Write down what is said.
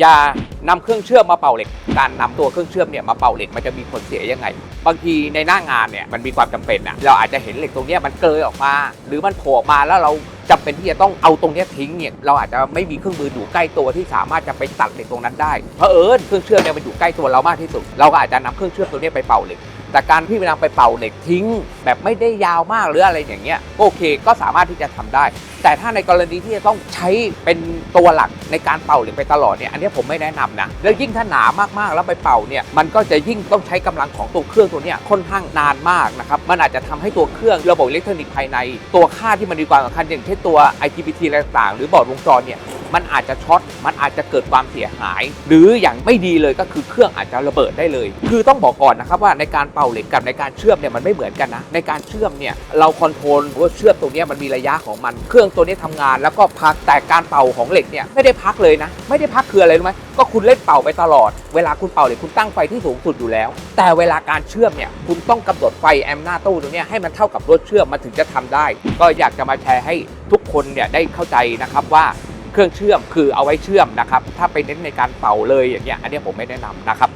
อย่านำเครื่องเชื่อมมาเป่าเหล็ก การนำตัวเครื่องเชื่อมเนี่ยมาเป่าเหล็กมันจะมีผลเสียยังไง บางทีในหน้างานเนี่ยมันมีความจำเป็นนะเราอาจจะเห็นเหล็กตรงเนี้ยมันเกยออกมา หรือมันโผล่ออกมาแล้วเราจำเป็นที่จะต้องเอาตรงเนี้ยทิ้งเนี่ยเราอาจจะไม่มีเครื่องมืออยู่ใกล้ตัวที่สามารถจะไปตัดเหล็กตรงนั้นได้เพราะเอิญเครื่องเชื่อมเนี่ยมันอยู่ใกล้ตัวเรามากที่สุด เราก็อาจจะนำเครื่องเชื่อมตัวเนี้ยไปเป่าเหล็ก แต่การที่นำไปเป่าเหล็กทิ้ง แบบไม่ได้ยาวมากหรืออะไรอย่างเงี้ยโอเคก็สามารถที่จะทำได้ แต่ถ้าในกรณีที่จะต้องใช้เป็นตัวหลักในการเป่าเหล็กไปตลอดเนี่ยอันนี้ผมไม่แนะนำนะแล้วยิ่งถ้าหนามากๆแล้วไปเป่าเนี่ยมันก็จะยิ่งต้องใช้กำลังของตัวเครื่องตัวเนี้ยค่อนข้างนานมากนะครับมันอาจจะทำให้ตัวเครื่องระบบอิเล็กทรอนิกส์ภายใน ตัวค่าที่มันมีความสำคัญอย่างเช่นตัว IGBT อะไรต่างๆหรือบอร์ดวงจรเนี่ย มันอาจจะช็อต มันอาจจะเกิดความเสียหาย หรืออย่างไม่ดีเลยก็คือเครื่องอาจจะระเบิดได้เลย คือต้องบอกก่อนนะครับว่าในการเป่าเหล็กกับในการเชื่อมเนี่ยมันไม่เหมือนกันนะ ในการเชื่อมเนี่ยเราคอนโทรลว่าเชื่อมตรงเนี้มันมีระยะของมัน เครื่องตัวนี้ทำงาน แล้วก็พัก แต่การเป่าของเหล็กเนี่ยไม่ได้พักเลยนะ ไม่ได้พักคืออะไรรู้ไหมก็คุณเล่นเป่าไปตลอด เวลาคุณเป่าเหล็กคุณตั้งไฟที่สูงสุดอยู่แล้ว แต่เวลาการเชื่อมเนี่ยคุณต้องกำหนดไฟแอมป์หน้าตู้ตรงเนี้ให้มันเท่ากับรถเชื่อมมันถึงจะทำได้ ก็อยากจะมาแชร์ให้ทุกคนเนี่ยได้เข้าใจนะครับว่า เครื่องเชื่อมคือเอาไว้เชื่อมนะครับ ถ้าไปเน้นในการเป่าเลยอย่างเงี้ยอันนี้ผมไม่แนะนำนะครับ